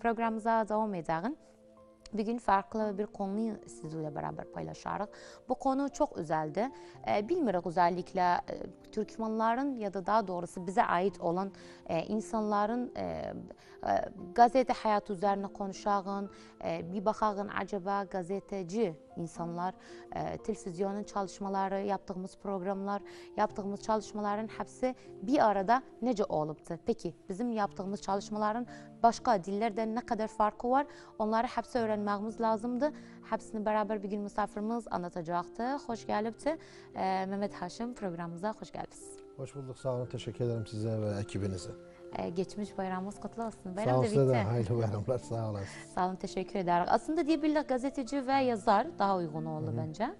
programımıza devam edelim. Bugün farklı bir konuyu sizinle beraber paylaşarak. Bu konu çok özeldi. Ee, bilmiyorum özellikle e, Türkmenlerin ya da daha doğrusu bize ait olan e, insanların e, e, gazete hayatı üzerine konuşağın, e, bir bakağın acaba gazeteci insanlar, e, televizyonun çalışmaları, yaptığımız programlar, yaptığımız çalışmaların hepsi bir arada nece oluptu? Peki bizim yaptığımız çalışmaların başka dillerden ne kadar farkı var? Onları hepsi öğrenmemiz lazımdı. Hepsini beraber bir gün misafirimiz anlatacaktı. Hoş gelipti. E, Mehmet Haşim programımıza hoş geldiniz. Hoş bulduk. Sağ olun. Teşekkür ederim size ve ekibinize. E, geçmiş bayramımız kutlu olsun. Sağ Bayram olun da bitti. hayırlı bayramlar. Sağ olasın. Sağ olun, teşekkür ederim. Aslında diyebilirler gazeteci ve yazar daha uygun oldu bence.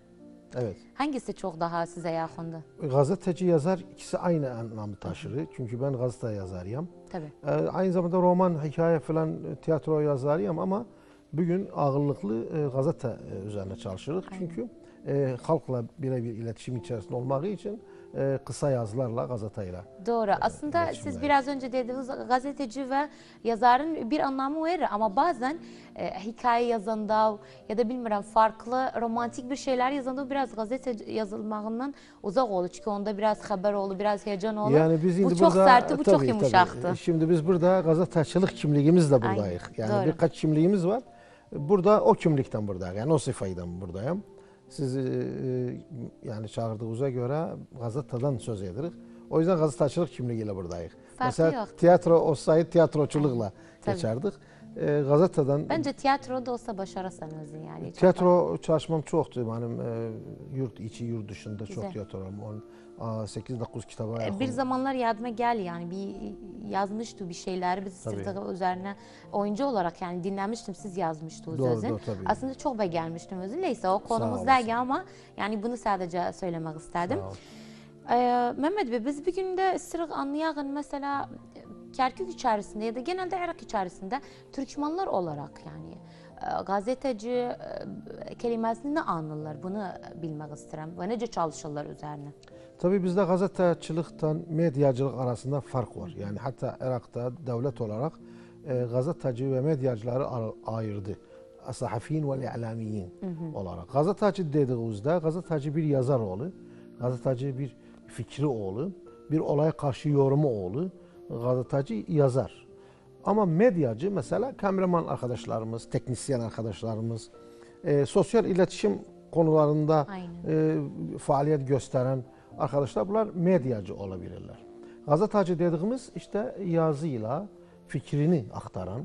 Evet. Hangisi çok daha size yakındı? Gazeteci yazar ikisi aynı anlamı taşır. Çünkü ben gazete yazarıyım. Tabii. Ee, aynı zamanda roman, hikaye falan e, tiyatro yazarıyım ama bugün ağırlıklı e, gazete e, üzerine çalışırız. Aynen. Çünkü e, halkla birebir iletişim içerisinde olmak için e, kısa yazılarla, gazeteyle. Doğru. Aslında iletişim siz biraz önce dediğiniz gazeteci ve yazarın bir anlamı var ama bazen e, hikaye yazanda ya da bilmiyorum farklı romantik bir şeyler yazanda biraz gazete yazılmağından uzak olur. Çünkü onda biraz haber olur, biraz heyecan olur. Yani biz bu şimdi çok burada sertti, bu çok tabii, yumuşaktı. tabii. Şimdi biz burada gazetecilik kimliğimizle Aynen, buradayız. Yani doğru. birkaç kimliğimiz var. Burada o kimlikten buradayım. Yani o sıfaydan buradayım. sizi e, yəni çağırdığınıza görə qazetadan söz edirik. O yüzden qazetaçılıq kimliği ilə buradayıq. Farkı Mesela yoxdur. tiyatro olsaydı tiyatroçuluqla keçərdik. E, qazetadan Bəncə tiyatro da olsa başarasan özün yəni. Tiyatro çalışmam çoxdur. Mənim e, yurt içi, yurt dışında çox tiyatrolarım. Onun 8-9 kitaba E, yakın. Bir zamanlar yardıma gel yani bir yazmıştı bir şeyler biz Tabii. sırtı üzerine oyuncu olarak yani dinlemiştim siz yazmıştınız Doğru, sözün. doğru, tabii. Aslında çok beğenmiştim özü. Neyse o konumuz değil ama yani bunu sadece söylemek istedim. Ee, Mehmet Bey biz bir günde sırık anlayağın mesela Kerkük içerisinde ya da genelde Irak içerisinde Türkmenler olarak yani e, gazeteci e, kelimesini ne anlarlar bunu bilmek isterim ve nece çalışırlar üzerine. Tabii bizde gazetecilikten medyacılık arasında fark var. Yani hatta Irak'ta devlet olarak e, gazeteci ve medyacıları ar- ayırdı. Sahafin ve i'lamiyin olarak. Gazeteci dediğimizde gazeteci bir yazar oğlu, gazeteci bir fikri oğlu, bir olaya karşı yorumu oğlu, gazeteci yazar. Ama medyacı mesela kameraman arkadaşlarımız, teknisyen arkadaşlarımız, e, sosyal iletişim konularında Aynen. e, faaliyet gösteren arkadaşlar bunlar medyacı olabilirler. Gazetacı dediğimiz işte yazıyla fikrini aktaran,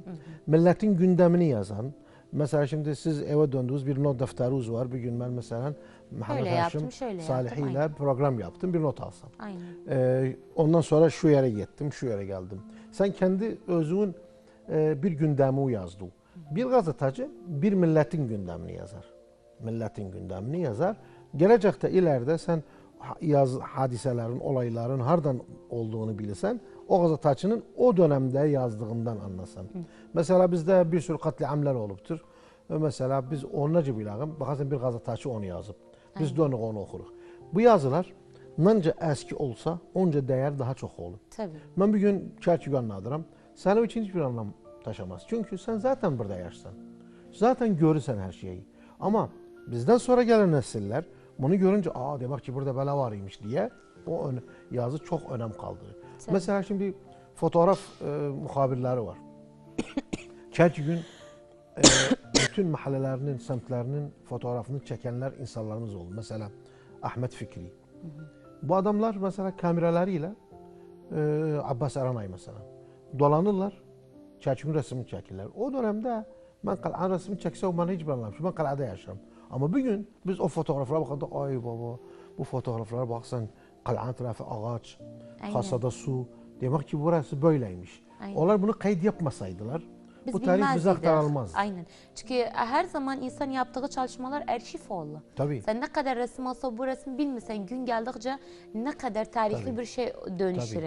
milletin gündemini yazan. Mesela şimdi siz eve döndünüz bir not defteriniz var. Bir gün ben mesela Şöyle Haşim Salih ile program yaptım. Bir not alsam. Aynen. Ee, ondan sonra şu yere gittim, şu yere geldim. Sen kendi özünün e, bir gündemi yazdın. Bir gazeteci bir milletin gündemini yazar. Milletin gündemini yazar. Gelecekte ileride sen yaz hadisələrin, olayların hardan olduğunu bilirsən, o qəzetəçinin o dövrdə yazdığından anlasan. Məsələn bizdə bir sürü qətliamlar olubdur. Və məsələn biz onu necə biləyəm? Baxarsan bir qəzetəçi onu yazıb. Biz də onu, onu oxuruq. Bu yazılar məncə əski olsa, onca dəyər daha çox olur. Təbii. Mən bu gün Kərkigan nadıram. Sənin üçün heç bir anlam daşamaz. Çünki sən zaten burada yaşsan. Zaten görürsən hər şeyi. Amma bizdən sonra gələn nəsillər bunu görünce aa demek ki burada bela varıymış diye o ön- yazı çok önem kaldırır. Tabii. Mesela şimdi fotoğraf e, muhabirleri var. Kerkük'ün e, bütün mahallelerinin, semtlerinin fotoğrafını çekenler insanlarımız oldu. Mesela Ahmet Fikri. Bu adamlar mesela kameralarıyla e, Abbas Aranay mesela dolanırlar. Kerkük'ün resmini çekirler. O dönemde ben kal'an resmini çeksem bana hiç anlamışım. Ben kal'ada yaşarım. Ama bugün biz o fotoğraflara bakanda ay baba bu fotoğraflara baksan kal'an tarafı ağaç, Aynen. kasada su. Demek ki burası böyleymiş. Aynen. Onlar bunu kayıt yapmasaydılar Biz bu tarih bize aktarılmaz. Aynen. Çünkü her zaman insan yaptığı çalışmalar arşiv oldu. Tabii. Sen ne kadar resim olsa bu resim bilmesen gün geldikçe ne kadar tarihli Tabii. bir şey dönüşür.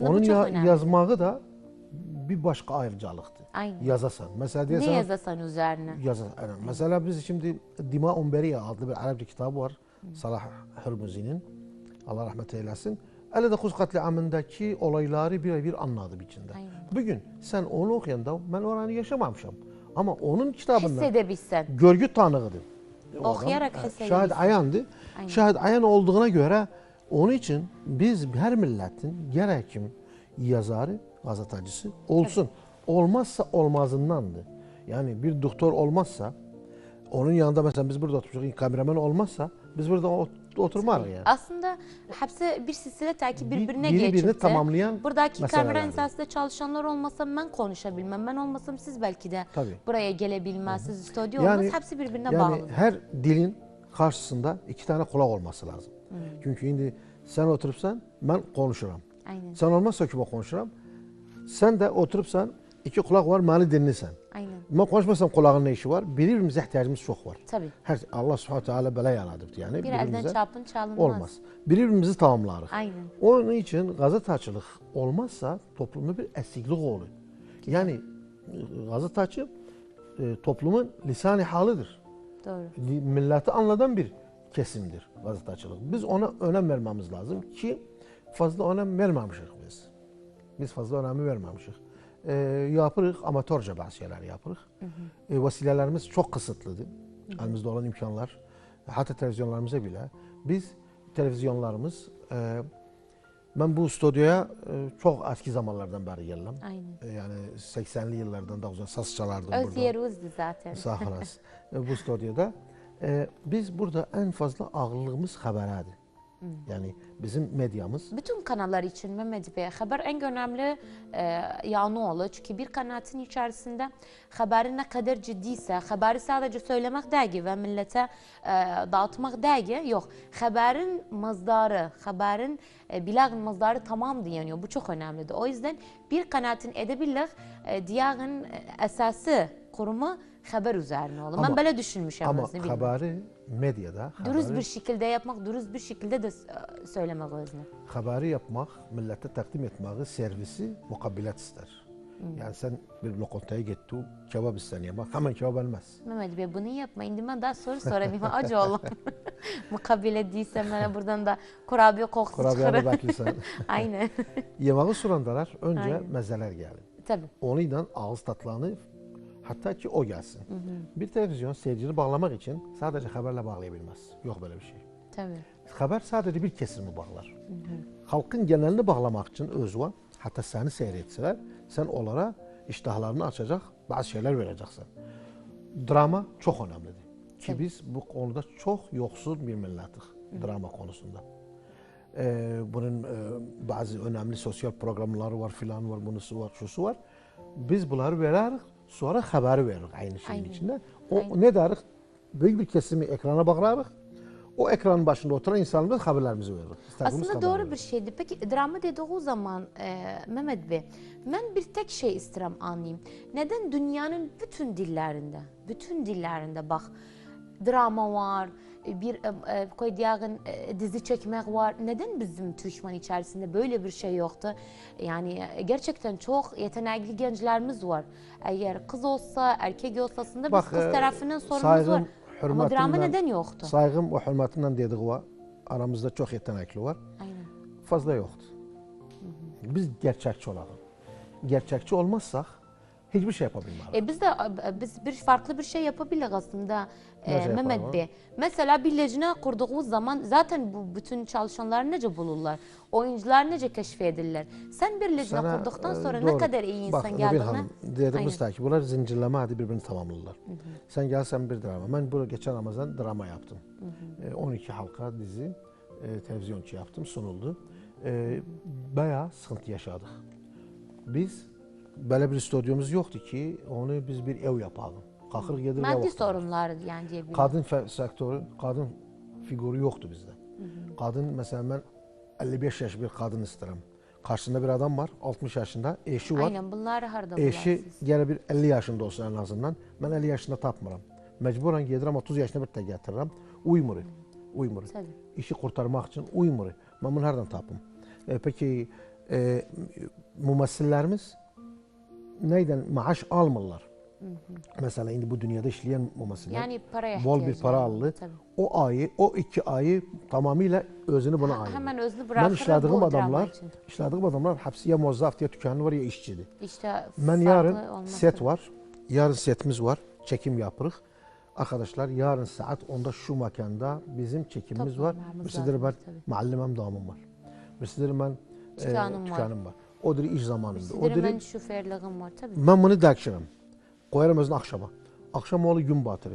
Onun ya- önemli. yazmağı da bir başqa ayrıcalıqdır. Aynen. Yazasan. Məsələn deyəsən. Nə yazasan üzərinə? Yazasan. Aynen. Məsələn biz şimdi Dima Umberiya adlı bir ərəbcə kitabı var. Hı. Salah Hürmüzi'nin. Allah rəhmət eyləsin. Əli də Xuz qatliamındakı olayları bir-bir anladı içində. Aynen. Bugün sən onu oxuyanda mən oranı yaşamamışam. Ama onun kitabından hiss edebilsen. görgü tanığıdır. Okuyarak hə, hiss edebilsen. Şahit ayandı. Aynen. Şahit ayan olduğuna göre onun için biz her milletin gerek kim yazarı gazetecisi olsun. Olmazsa olmazındandı. Yani bir doktor olmazsa onun yanında mesela biz burada oturacak kameraman olmazsa biz burada ot- oturmayız yani. Aslında hepsi bir silsile takip Bir- birbirine birbirini geçipti. tamamlayan Buradaki kamera esasında çalışanlar olmasa ben konuşabilmem. Ben olmasam siz belki de Tabii. buraya gelebilmezsiniz. Stüdyo Yani- olmaz. Hepsi birbirine Yani bağlı. her dilin karşısında iki tane kulak olması lazım. Çünkü şimdi sen oturupsan ben konuşurum. Aynen. Sen olmazsa ki ben konuşurum. Sen de oturupsan iki kulak var beni dinlesen. Aynen. Ben konuşmasam kulağın ne işi var? Birbirimize ihtiyacımız çok var. Tabii. Her Allah Subhanahu Teala bela yaradır yani. Bir elden çarpın çalınmaz. olmaz. Birbirimizi tamamlarız. Aynen. Onun için gazetecilik olmazsa toplumda bir eksiklik olur. Yani gazeteci e, toplumun lisan-ı halıdır. Doğru. Milleti anladan bir kesimdir gazetecilik. Biz ona önem vermemiz lazım ki fazla önem vermemişik biz. Biz fazla önem vermemişik. E, yapırıq, amatörce bazı şeyler yapırıq. E, vesilelerimiz çok kısıtlıdır. Elimizde olan imkanlar, hatta televizyonlarımıza bile. Biz televizyonlarımız, e, ben bu stüdyoya e, çok eski zamanlardan beri geldim. Aynen. E, yani 80'li yıllardan da uzun saz çalardım Öz burada. yerimizdi zaten. Sağ olasın. E, bu stüdyoda. E, biz burada en fazla ağırlığımız haberadır. Yani bizim medyamız Bütün kanallar için Mehmet Bey haber en önemli e, yanı olur. Çünkü bir kanatın içerisinde haberin ne kadar ciddiyse, haberi sadece söylemek değil ve millete e, dağıtmak değil. Yok, haberin mazdarı, haberin e, bilagın mazdarı tamamdır yani. Bu çok önemlidir. O yüzden bir kanatın edebilir, e, diğerinin e, esası kurumu haber üzerine olur. Ben Ama- böyle düşünmüşüm. ama aslında, haberi medyada Dürüst haberi- bir şekilde yapmak, dürüst bir şekilde de e, söylemek özüne. haberi yapmak, millete takdim etmeyi, servisi mukabbilat ister. Yani sen bir lokantaya gittin, kebap isteyen yemek, hemen kebap elmez. Mehmet Bey bunu yapma. Şimdi ben daha soru sorayım. Acı oğlum. Mukabele değilsem bana buradan da kurabiye kokusu Kurabiyeyi çıkarır. bekliyorsan. Aynen. Yemeği sorandalar önce Aynen. mezeler gelir. Tabii. Onunla ağız tatlarını hatta ki o gelsin. Bir televizyon seyircini bağlamak için sadece haberle bağlayabilmez. Yok böyle bir şey. Tabii. Haber sadece bir kesimi bağlar. Halkın genelini bağlamak için özü var. Hatta seni seyretseler sen onlara iştahlarını açacak bazı şeyler vereceksin. Drama çok önemlidir. Ki Tabii. biz bu konuda çok yoksul bir milletiz drama konusunda. Ee, bunun e, bazı önemli sosyal programları var filan var, bunusu var, şusu var. Biz bunları veririz, sonra haberi veririz aynı şeyin Aynen. içinde. O Aynen. ne deriz? Büyük bir kesimi ekrana bağlarız. O ekranın başında oturan insanlarımız haberlerimizi verir. İstediğimiz Aslında doğru verir. bir şeydi. Peki drama dediği zaman e, Mehmet Bey, ben bir tek şey isterim anlayayım. Neden dünyanın bütün dillerinde, bütün dillerinde bak drama var, bir e, e, koy diğerin, e, dizi çekmek var. Neden bizim Türkmen içerisinde böyle bir şey yoktu? Yani gerçekten çok yetenekli gençlerimiz var. Eğer kız olsa, erkek olsa aslında biz Bak, kız e, tarafının sorunumuz var. Ama drama neden yoktu? Saygım ve hürmetimle dediği var. Aramızda çok yetenekli var. Aynen. Fazla yoktu. Biz gerçekçi olalım. Gerçekçi olmazsak hiçbir şey yapabilmeyiz. E biz de e, biz bir farklı bir şey yapabiliriz aslında e, Ne şey Mehmet? Bey. Mesela bir lejne kurduğumuz zaman zaten bu bütün çalışanlar nece bulurlar? Oyuncular nece keşfedirler? Sen bir lejne Sana, kurduktan e, sonra ne doğru. kadar iyi Bak, insan Nurgül geldiğine Hanım, dediğimiz Aynen. ki bunlar zincirleme hadi birbirini tamamlarlar. Sen gelsen bir drama. Ben bu geçen Ramazan drama yaptım. E, 12 halka dizi e, televizyoncu yaptım sunuldu. E, bayağı sıkıntı yaşadık. Biz böyle bir stüdyomuz yoktu ki onu biz bir ev yapalım. Kalkır yedir maddi sorunlar yani diyebilirim. Kadın sektörü, kadın figürü yoktu bizde. Kadın mesela ben 55 yaş bir kadın isterim. Karşısında bir adam var, 60 yaşında, eşi var. Aynen bunlar harda Eşi gene bir 50 yaşında olsa en azından. Ben 50 yaşında tapmıram. Mecburen gelirim 30 yaşına bir de getiririm. Uymur. Uymur. İşi kurtarmak için uymur. Ben bunu nereden tapım? E, peki e, mümessillerimiz neyden maaş almırlar? Mesela indi bu dünyada işleyen olması Yani paraya bol bir para var. aldı. Tabii. O ayı, o iki ayı tamamıyla özünü buna ayırdı. Hemen özünü Ben bırakır işlediğim bu drama adamlar, işlediğim adamlar hepsi ya mozzaf ya dükkanı var ya işçiydi. İşte Ben yarın olması. set var. Yarın setimiz var. Çekim yapırıq. Arkadaşlar yarın saat 10'da şu mekanda bizim çekimimiz var. Toplanmamız Birisidir ben muallimem damım var. Birisidir ben e, Dükanım var. var. Odur iş zamanında. Sizlerin Odur ben şoförlüğüm var tabii. ben bunu dəkşirəm. Qoyaram özünü axşama. Axşam oğlu gün batırı.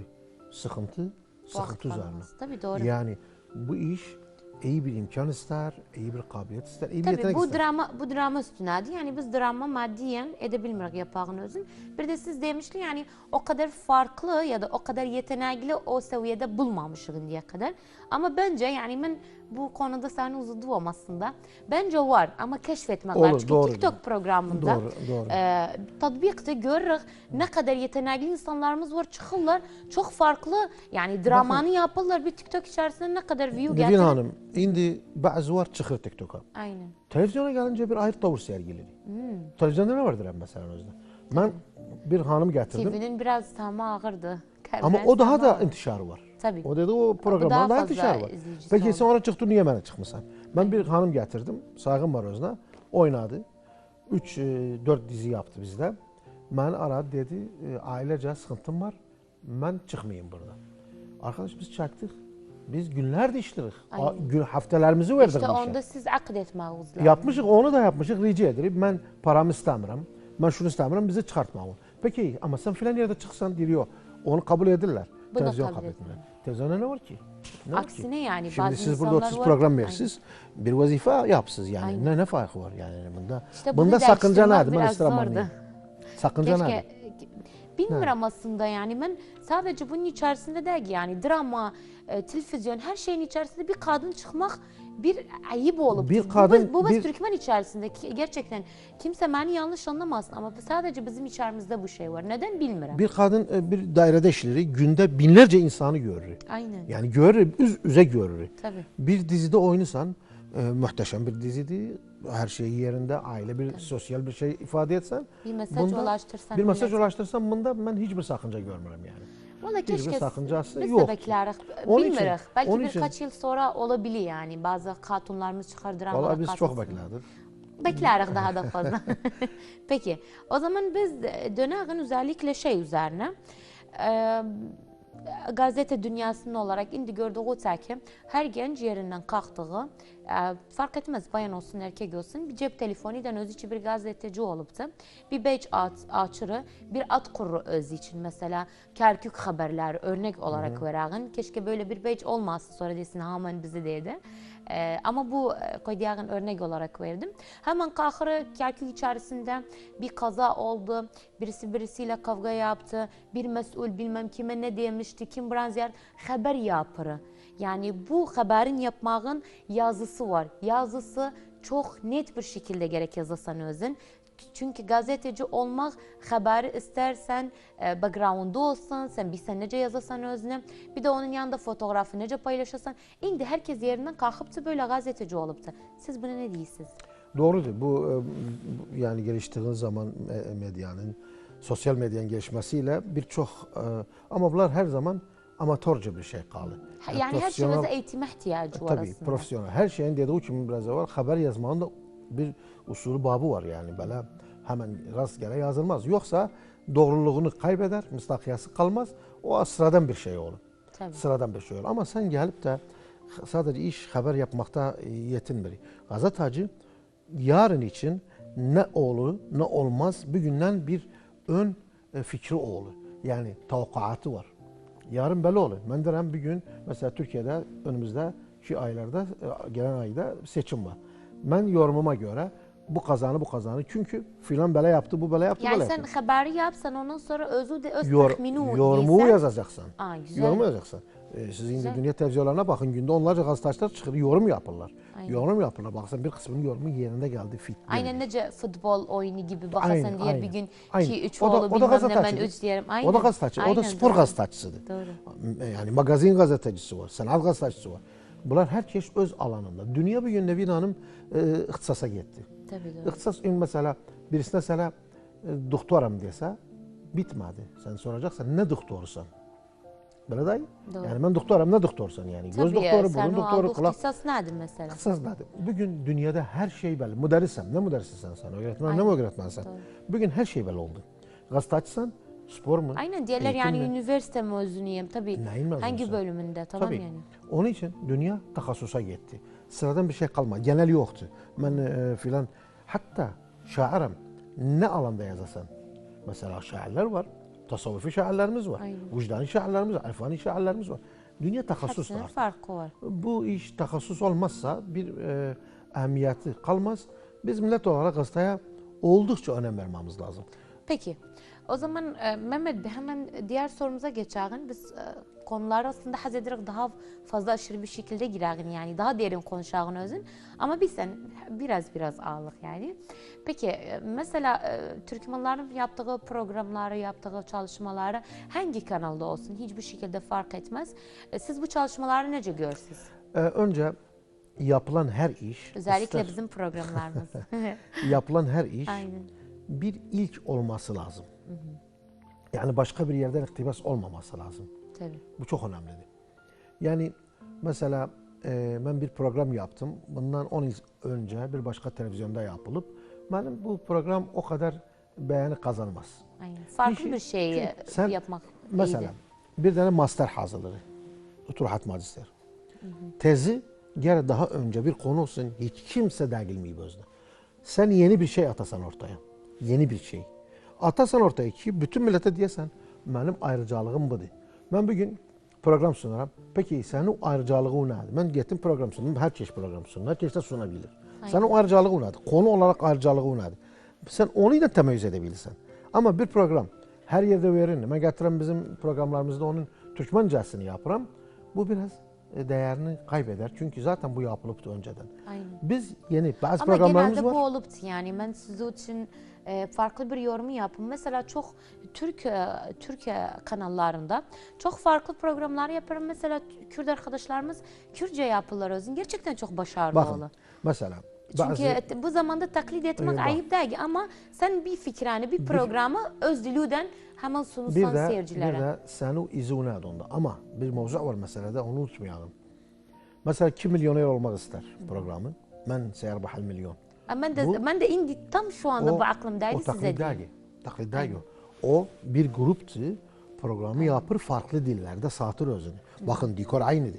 Sıxıntı, sıxıntı üzərinə. Tabii doğru. Yani bu iş iyi bir imkan ister, iyi bir kabiliyet ister, iyi bir Tabii yetenek bu ister. drama bu drama üstünadı. Yani biz drama maddiyen edebilmiyoruz yapağın özün. Bir de siz demişti yani o kadar farklı ya da o kadar yetenekli o seviyede bulmamışız diye kadar. Ama bence yani ben bu konuda seni uzadıvam aslında. Bence var ama keşfetmek var. Çünkü doğru. TikTok programında Doğru, doğru. e, tatbikte görürük ne kadar yetenekli insanlarımız var çıkırlar. Çok farklı yani dramanı yapırlar bir TikTok içerisinde ne kadar view getirir. Hanım, indi bazı var çıxır TikTok'a. Aynen. Televizyona gəlincə bir ayrı tavır sərgiləyirik. Hmm. Televizyonda nə vardır məsələn özdə? Mən bir hanım gətirdim. TV'nin biraz tamı ağırdı. Biraz o daha da intişarı var. Tabii. O dedi o proqramda daha daha fazla var. Peki oldu. sonra çıxdı niyə mənə çıxmısan? Mən bir hanım gətirdim. Sayğım var özünə. Oynadı. 3 4 dizi yaptı bizdə. Məni aradı dedi, e, ailecə sıxıntım var. Mən çıxmayım burada. Arkadaş biz çəkdik. Biz işləyirik. Aynen. A- Gün həftələrimizi verdik İşte onda siz akd etmeniz lazım. Yapmışıq, onu da yapmışıq, rica edirik. Mən paramı istəmirəm. Mən şunu istəmirəm, bizi çıxartmağın. Peki, amma sən filan yerdə çıxsan deyir, yox. Onu kabul edirlər. Bu da kabul etmirlər. Televizyonda nə var ki? Nə var ki? Aksine yani Şimdi bazı siz burada insanlar 30 var- program versiniz. Bir vəzifə yapsınız yani. Aynen. Ne ne farkı var yani bunda? İşte bunda sakınca biraz istəyirəm zordu. anlayım. Sakınca Keşke nədir? bilmiyorum aslında yani ben sadece bunun içerisinde değil yani drama, e, televizyon her şeyin içerisinde bir kadın çıkmak bir ayıp olup. Bir bu, kadın- bu, bu bir- Türkmen içerisinde gerçekten kimse beni yanlış anlamasın ama sadece bizim içerimizde bu şey var. Neden bilmiyorum. Bir kadın e, bir dairədə işləyirik, gündə binlərcə insanı görürük. Aynen. Yani görürük, üz üzə görürük. Tabii. Bir dizide oynasan, e, muhteşem bir dizidir. Her şey yerinde, aile bir sosyal bir şey ifade etsen. Bir mesaj bunda- ulaştırsan. Bir mesaj ulaştırsan bunda ben hiçbir sakınca görmürüm yani. Valla heç bir sakıncası biz yoxdur. Biz də bəklərik, bilmirik. Bəlkə onun bir kaç il sonra ola bili yəni. Bazı xatunlarımız çıxar dramalar. Valla biz katılsın. çox bəklədik. Bəklərik daha da fazla. Peki, o zaman biz dönəğin özellikle şey üzerine. Ee, gazete dünyasının olarak indi gördüğü ki her genç yerinden kalktığı e, fark etmez bayan olsun erkek olsun bir cep telefonuyla öz için bir gazeteci olup da bir beç at, açırı bir at kuru öz için mesela Kerkük haberler örnek olarak verağın keşke böyle bir beç olmazsa sonra desin hemen bizi dedi. Ee, ama bu e, koyduğun örnek olarak verdim. Hemen kahırı Kerkük içerisinde bir kaza oldu. Birisi birisiyle kavga yaptı. Bir mesul bilmem kime ne demişti. Kim branzer haber yapırı. Yani bu haberin yapmağın yazısı var. Yazısı çok net bir şekilde gerek yazısan özün. Çünkü gazeteci olmak haberi istersen e, background'u olsun, sen bir sen nece yazasan özüne, bir de onun yanında fotoğrafı nece paylaşırsan. Indi herkes yerinden kalkıp da böyle gazeteci olup da. Siz buna ne diyorsunuz? Doğrudur. Bu e, yani geliştiğin zaman e, medyanın, sosyal medyanın gelişmesiyle birçok e, ama bunlar her zaman amatörce bir şey kaldı. Ha, Yani her şeyimize eğitime ihtiyacı var Tabii aslında. profesyonel. Her şeyin dediği kimi biraz evvel haber yazmanın da bir usulü babı var yani böyle hemen rastgele yazılmaz. Yoksa doğruluğunu kaybeder, müstakiyası kalmaz. O sıradan bir şey olur. Tabii. Sıradan bir şey olur. Ama sen gelip de sadece iş haber yapmakta e, yetinmir. Gazetacı yarın için ne olur ne olmaz bugünden bir ön e, fikri olur. Yani tavukatı var. Yarın belli olur. Ben derim bir gün mesela Türkiye'de önümüzde şu aylarda e, gelen ayda seçim var. Ben yorumuma göre bu kazanı bu kazanı. Çünkü filan böyle yaptı, bu böyle yaptı, Yani böyle sen yaptı. haberi yapsan ondan sonra özü de öz Yor, tahmini yorumu desen- yazacaksan. Aa, güzel. Yorum yazacaksan. E, siz Güzel. dünya televizyonlarına bakın günde onlarca gazeteciler çıkır yorum yaparlar. Aynen. Yorum yaparlar. Baksan bir kısmının yorumu yerinde geldi fit. Aynen nece futbol oyunu gibi bakasan Aynen, diğer bir aynen. gün Aynen. 2-3 O da- oğlu o da bilmem ne ben. 3 diyelim. Aynen. O da gazeteci, o da spor doğru. gazetecisidir. Doğru. Yani magazin gazetecisi var, sanat gazetecisi var. Bunlar hər kəs öz alanında. Dünya bu gün Nevin xanım e, ixtisasa getdi. Təbii. İxtisas ümumi məsələ birisinə sənə e, doktoram desə bitmədi. Sən soracaqsan nə doktorsan? Belə də? Yəni mən doktoram, nə doktorsan? Yəni Tabii, göz doktoru, burun doktoru, qulaq. İxtisas nədir məsələn? İxtisas nədir? Bu gün dünyada hər şey bəli. Müdərrisəm, nə müdərrisisən sən? Öyrətmən, nə öyrətmənsən? Bu gün hər şey belə oldu. Qəzetəçisən, spor mu? Aynen Eğitim yani mi? üniversite mezunuyum tabii. Neyin mezunusun? Hangi bölümünde tamam Tabii. yani. Onun için dünya takassusa gitti. Sıradan bir şey kalmadı. Genel yoktu. Ben e, filan hatta şairim ne alanda yazasan. Mesela şairler var. Tasavvufi şairlerimiz var. Aynen. Vicdani şairlerimiz var. Irfani şairlerimiz var. Dünya takassus Hepsinin da. farkı var. Bu iş takassus olmazsa bir e, ehemmiyeti kalmaz. Biz millet olarak gazeteye oldukça önem vermemiz lazım. Peki. O zaman e, Mehmet Bey hemen diğer sorumuza geçelim. Biz e, konular aslında haz ederek daha fazla aşırı bir şekilde girelim yani daha derin konuşalım özün. Ama biz sen biraz biraz ağırlık yani. Peki e, mesela e, Türkmenlerin yaptığı programları, yaptığı çalışmaları hangi kanalda olsun hiçbir şekilde fark etmez. E, siz bu çalışmaları nece görürsünüz? E, önce yapılan her iş, Özellikle ister- bizim programlarımız. yapılan her iş Aynen. bir ilk olması lazım. Yani başka bir yerden iktibas olmaması lazım. Tabii. Bu çok önemlidir. Yani mesela e, ben bir program yaptım. Bundan 10 yıl önce bir başka televizyonda yapılıp benim bu program o kadar beğeni kazanmaz. Aynen. Farklı bir şey Çünkü sen yapmak Mesela iyiydi. bir tane master hazırlığı. Oturuhat magister. Tezi gene daha önce bir konu olsun hiç kimse değilmiyor özüne. Sen yeni bir şey atasan ortaya. Yeni bir şey. Atarsan ortaya ki, bütün millətə deyəsən, mənim ayrıcalığım budur. Mən bu gün proqram sunaram. Peki, sənin ayrıcalığı nədir? Mən getdim proqram sunum, hər keç proqram sunum, hər keç də suna bilir. Sənin ayrıcalığı nədir? Konu olaraq ayrıcalığı nədir? Sən onu ilə təməyyüz edə bilirsən. Amma bir proqram hər yerdə verin. Mən gətirəm bizim proqramlarımızda onun türkməncəsini yapıram. Bu biraz e, dəyərini qaybedər. Çünki zaten bu yapılıbdı öncədən. Aynen. Biz yeni bəzi proqramlarımız var. Amma genelde bu olubdu. Yəni mən sizin üçün e, farklı bir yorumu yapın. Mesela çok Türk e, Türkiye kanallarında çok farklı programlar yaparım. Mesela Kürt arkadaşlarımız Kürtçe yapırlar özün. Gerçekten çok başarılı Bakın olur. mesela Çünkü bazı bu zamanda taklit etmek bak. ayıp değil ama sen bir fikrini, bir programı öz dilüden hemen bir sunursan de, seyircilere. bir de seni izunad onda. Ama bir mevzu var meselede onu unutmayalım. Mesela kim milyoner olmak ister programı? Ben seyerbahal milyon. Ben de, bu- ben de indi tam şu anda bu aklımdaydı o size taklidagi. Taklidagi. O bir gruptu. Programı yapır farklı dillerde satır özünü. Bakın dekor aynıydı.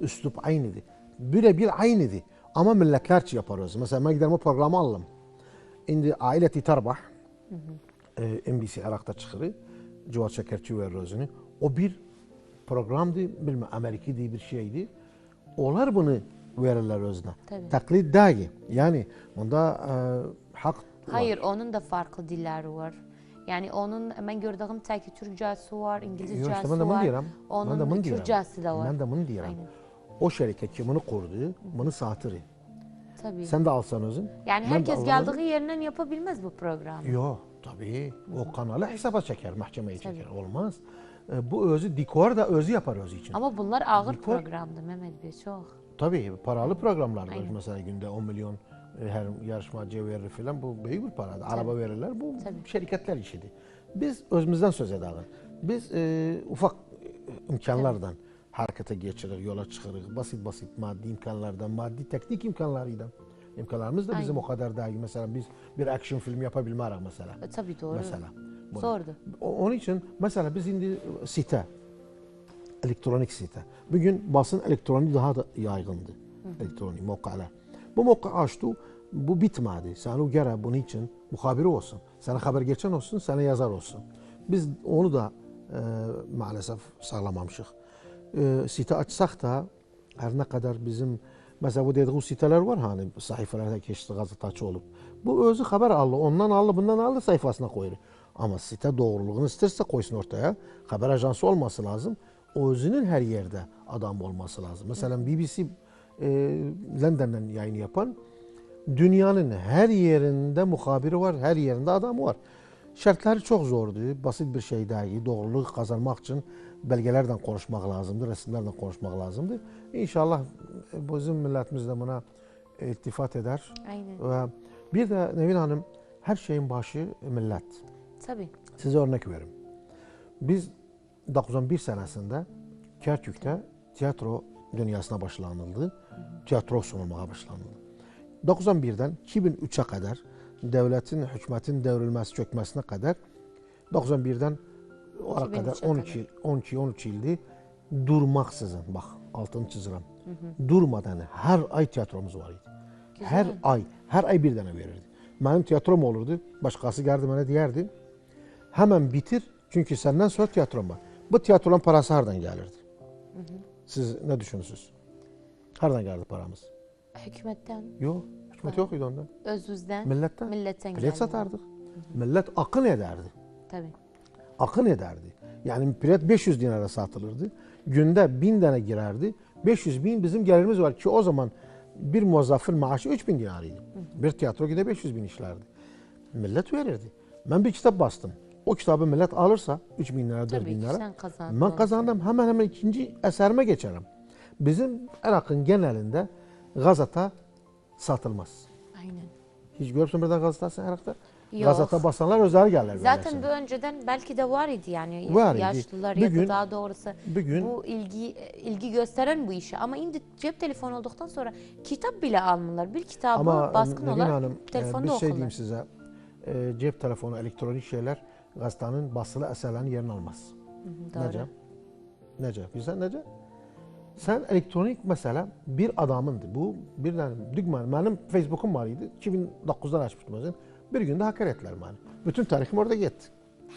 Üslup aynıydı. Birebir aynıydı. Ama milletlerce yapar özünü. Mesela ben giderim o programı alırım. Şimdi Aileti Tarbah e, NBC Irak'ta çıkırı. Cevat Şekerçi verir özünü. O bir programdı. Bilmem Ameriki diye bir şeydi. Onlar bunu verirler özüne. Tabii. Taklit değil. Yani bunda e, hak var. Hayır, onun da farklı dilleri var. Yani onun ben gördüğüm tek Türkçesi var, Yok İngilizcesi işte bunu var. diyorum. Ben de Onun bunu diyorum. Kürtçesi de var. Ben de bunu diyorum. Aynen. O şirket ki bunu kurdu, bunu satırı. Tabii. Sen de alsan özün. yani herkes geldiği yerinden yapabilmez bu programı. Yok tabii. O kanala hesaba çeker, mahkemeye çeker. Olmaz. E, bu özü, dikor da özü yapar özü için. Ama bunlar ağır Dekor- programdı Mehmet Bey çok. Tabii paralı programlar var. Aynen. Mesela günde 10 milyon e, her yarışmacıya verir filan. Bu büyük bir para. Araba verirler. Bu Tabii. şirketler işidir. Biz özümüzden söz edelim. Biz e, ufak e, imkanlardan harekete geçirir, yola çıkarır. Basit basit maddi imkanlardan, maddi teknik imkanlarıyla. İmkanlarımız da bizim Aynen. o kadar değil. Mesela biz bir action film yapabilmeyiz mesela. E, tabii doğru. Mesela. Bunu. Zordu. Onun için mesela biz şimdi site, elektronik sitə. Bu gün basın elektroniyi daha da yayğındır. Elektronik mövqələr. Bu mövqə açdı, bu bitmədi. Sən o gərək bunun üçün müxabiri olsun. Sənə xəbər geçən olsun, sənə yazar olsun. Biz onu da e, maalesef sağlamamışıq. E, sitə açsaq da hər nə qədər bizim Məsələn, bu dediği sitələr var hani sayfalarda keçdi qazetaçı olub. Bu özü xəbər aldı, ondan aldı, bundan aldı sayfasına qoyur. Amma sitə doğruluğunu istərsə qoysun ortaya. Xəbər ajansı olması lazım. O özünün her yerde adam olması lazım. Mesela BBC e, London'dan yayın yapan dünyanın her yerinde muhabiri var, her yerinde adamı var. Şartları çok zordu. Basit bir şey değil. Doğruluğu kazanmak için belgelerden konuşmak lazımdı, resimlerden konuşmak lazımdı. İnşallah e, bizim milletimiz de buna iltifat eder. Aynen. Ve bir de Nevin Hanım her şeyin başı millet. Tabii. Size örnek verim. Biz 91 senesinde Kerkük'te tiyatro dünyasına başlanıldı. Tiyatro sunulmaya başlanıldı. 91'den 2003'e kadar devletin, hükümetin devrilmesi, çökmesine kadar 91'den o ara 2003'e kadar kadar. 12 12 13 ildi durmaksızın bak altını çiziyorum. Durmadan her ay tiyatromuz var idi. Her ay, her ay bir tane verirdi. Benim tiyatrom olurdu. Başkası geldi bana diyerdi. Hemen bitir çünkü senden sonra tiyatrom var. Bu tiyatronun parası hardan gelirdi? Siz ne düşünürsünüz? Hardan geldi paramız? Hükümetten, Yok, hükümet yok idi ondan. özümüzden, Milletten. milletten Bilet geldi. satardık. Millet akın ederdi. Tabii. akın ederdi. Yani bilet 500 dinara satılırdı. Günde 1000 tane girerdi. 500 bin bizim gelirimiz var ki o zaman bir muvazzafın maaşı 3000 dinarıydı. Bir tiyatro günde 500 bin işlerdi. Millet verirdi. Ben bir kitap bastım. O kitabı millet alırsa 3000 lira, 4000 Tabii ki lira. kazandın. Ben kazandım. Hemen hemen ikinci eserime geçerim. Bizim Irak'ın genelinde gazete satılmaz. Aynen. Hiç görürsün bir de gazetesi Irak'ta. Yok. Gazete basanlar özel gelirler. Zaten bu önceden belki de var idi yani Var idi. yaşlılar Bir ya gün- da daha doğrusu bir gün- bu ilgi ilgi gösteren bu işe ama şimdi cep telefonu olduktan sonra kitap bile almıyorlar. Bir kitabı Ama baskın Nevin olarak Hanım, e, telefonda bir şey okurlar. diyeyim size. E, cep telefonu, elektronik şeyler gazetenin basılı eserlerin yerini almaz. Nece? Nece? Güzel nece? Sen elektronik mesela bir adamındı. Bu bir tane düğmen. Benim Facebook'um var idi. 2009'dan açmıştım o zaman. Bir günde hacker ettiler beni. Bütün tarihim orada gitti.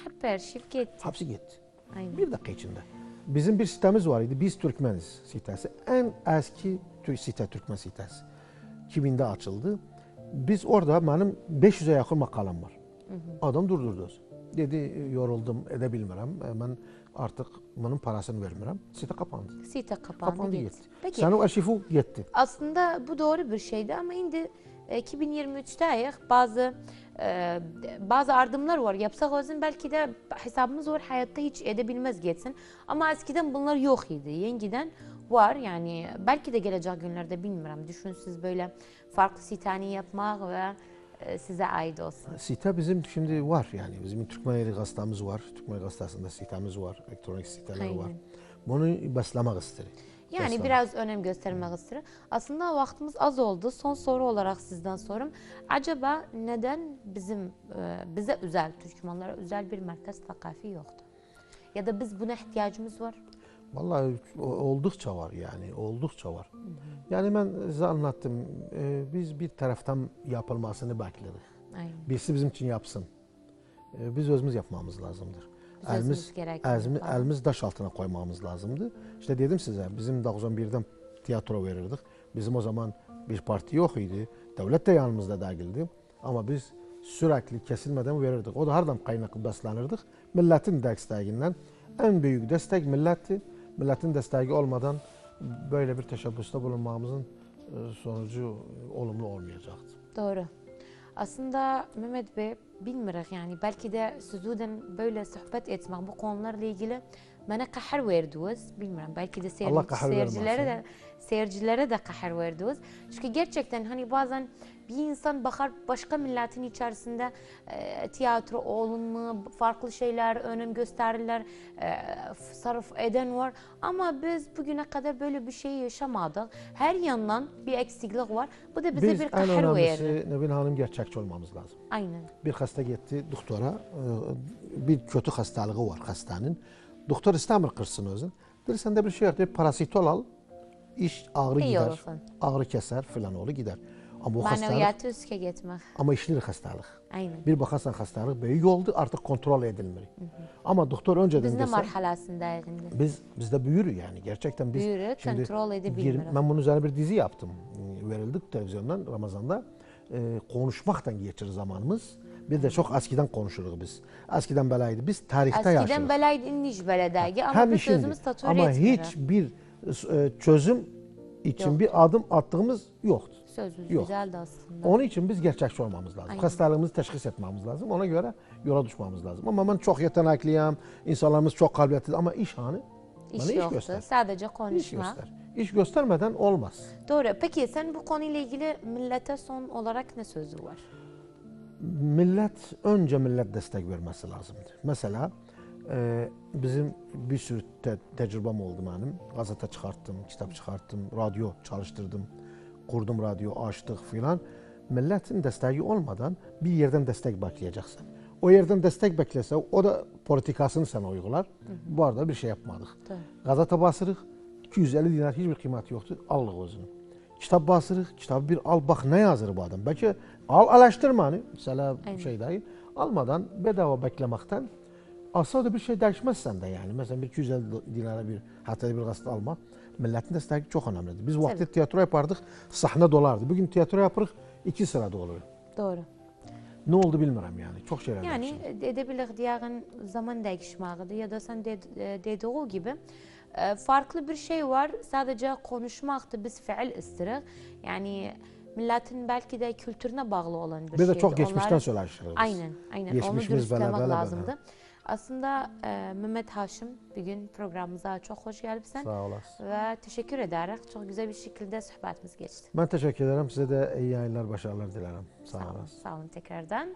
Hep arşiv gitti. Hepsi gitti. Aynen. Bir dakika içinde. Bizim bir sitemiz var idi. Biz Türkmeniz sitesi. En eski Türk site Türkmen sitesi. 2000'de açıldı. Biz orada benim 500'e yakın makalem var. Adam durdurdu. Dedi yoruldum edebilmirəm. Ben artık bunun parasını vermirəm. Site kapandı. Site kapandı, Kapandı gitti. gitti. Peki Senin arşivi gitti. aslında bu doğru bir şeydi ama şimdi e, 2023'teyiz. Bazı e, bazı ardımlar var. Yapsak özün belki de hesabımız var hayatta hiç edebilmez geçsin. Ama eskiden bunlar yok idi. Yengiden var yani belki de gelecek günlerde bilmiyorum. Düşün siz böyle farklı sitani yapmak ve size ait olsun. Site bizim şimdi var yani. Bizim Türkmeneli gazetemiz var. Türkmen gazetesinde sitemiz var. Elektronik siteler var. Bunu beslemek istedik. Yani Beslemek. biraz önem göstermek isterim. Aslında vaktimiz az oldu. Son soru olarak sizden sorum. Acaba neden bizim e, bize özel, Türkmenlere özel bir merkez takafi yoktu? Ya da biz buna ihtiyacımız var. Vallahi olduqca var yəni, olduqca var. Yəni mən sizə anlattım. E, biz bir tərəfdən yapılmasını bəkləyirik. Birisi bizim üçün yapsın. E, biz özümüz yapmamız lazımdır. Biz əlimiz əlimiz, əlimiz daş altına qoymamız lazımdır. İşte dedim sizə, bizim 91-dən teatro verirdik. Bizim o zaman bir parti yox idi. Dövlət də yanımızda dəqildi. Amma biz sürəkli kəsilmədən verirdik. O da hardan qaynaqlı bəslənirdik? Millətin dəstəyindən. Ən böyük dəstək millətdir. Milletin desteği olmadan böyle bir teşebbüste bulunmamızın e, sonucu olumlu olmayacaktı. Doğru. Aslında Mehmet Bey bilmiyorum yani belki de sizden böyle sohbet etmek bu konularla ilgili bana kahır verdiniz. Bilmiyorum belki de seyir, Allah kahır seyircilere de vermesin. seyircilere de kahır verdiniz. Çünkü gerçekten hani bazen bir insan bakar başka milletin içerisinde e, tiyatro olunma, farklı şeyler önem gösterirler, e, sarf eden var. Ama biz bugüne kadar böyle bir şey yaşamadık. Her yandan bir eksiklik var. Bu da bize Biz bir en kahır verir. önemlisi Nevin Hanım gerçekçi olmamız lazım. Aynen. Bir hasta gitti doktora. e, Bir kötü hastalığı var hastanın. Doktor istemir kırsın özün. Der sende bir şey yok. Der parasitol al. İş ağrı İyi gider. olursun. Ağrı keser filan olur gider. Ama hastalık Maneviyatı gitmek. ama işli hastalık. Aynen. Bir bakarsan hastalık büyük oldu artık kontrol edilmiyor. Ama doktor önceden Biz ne dese- marhalasındayız şimdi? biz bizde büyürü yani gerçekten biz Büyürü, kontrol edebilmiyoruz. ben bunun üzerine bir dizi yaptım. Verildik televizyondan Ramazan'da. Ee, konuşmaktan geçir zamanımız. Bir de çok eskiden konuşuruz biz. Eskiden belaydı. Biz tarihte Eskiden yaşıyoruz. belaydı indiş belediyge ama Hem biz şimdi. sözümüz tatür Ama etmiyor. hiçbir e, çözüm için Yok. bir adım attığımız yoktu. Sözümüz Yok. güzeldi aslında. Onun için biz gerçekçi olmamız lazım. Aynen. Hastalığımızı teşhis etmemiz lazım. Ona göre yola düşmemiz lazım. Ama ben çok yetenekliyim, insanlarımız çok kabiliyetli ama iş hanı İş bana iş yoktu. göster. Sadece iş konuşma. göster. İş göstermeden olmaz. Doğru. Peki sen bu konuyla ilgili millete son olarak ne sözü var? millət öncə millət dəstək verməsi lazımdır. Məsələ e, bizim bir sürü tə təcrübəm oldu mənim. Qazeta çıxartdım, kitab çıxartdım, radio çalışdırdım, qurdum radio, açdıq filan. Millətin dəstəyi olmadan bir yerdən dəstək bəkləyəcəksən. O yerdən dəstək bəkləsə, o da politikasını sənə uyğular. Bu arada bir şey yapmadıq. Doğru. Qazeta basırıq, 250 dinar heç bir qiyməti yoxdur, alırıq özünü. Kitab basırıq, kitabı bir al, bax nə yazır bu adam. Bəlkə al, araşdırmanı, məsələ Aynen. şey deyil. Almadan bedava bekleməkdən alsa da bir şey dəyişməz səndə yəni. Məsələn, bir 250 dinara bir həftədə bir qazet almaq millətin dəstəyi çox önəmlidir. Biz vaxtı Tabii. tiyatro yapardıq, sahnə dolardı. Bu gün tiyatro yapırıq, iki sırada olur. Doğru. Nə oldu bilmirəm yəni. Çox şeylər Yani dəyişdi. edebilir diyarın zaman değişmağıdır ya da sen de, e, dediği gibi e, farklı bir şey var. Sadece konuşmaktı biz fiil istirik. Yani milletin belki de kültürüne bağlı olan bir Bir də şeydir. çox keçmişdən Onların- söyləşirik. Aynen, aynen. Onu Geçmişimiz dürüstlemek belə, belə. lazımdı. Aslında e, Mehmet Haşim bir gün proqramımıza çox xoş gəlibsən. Sağ olasın. Və təşəkkür edərək çox gözəl bir şəkildə söhbətimiz keçdi. Mən təşəkkür edirəm. Sizə də iyi yayınlar, başarılar dilərəm. Sağ, sağ olun. Sağ olun təkrardan.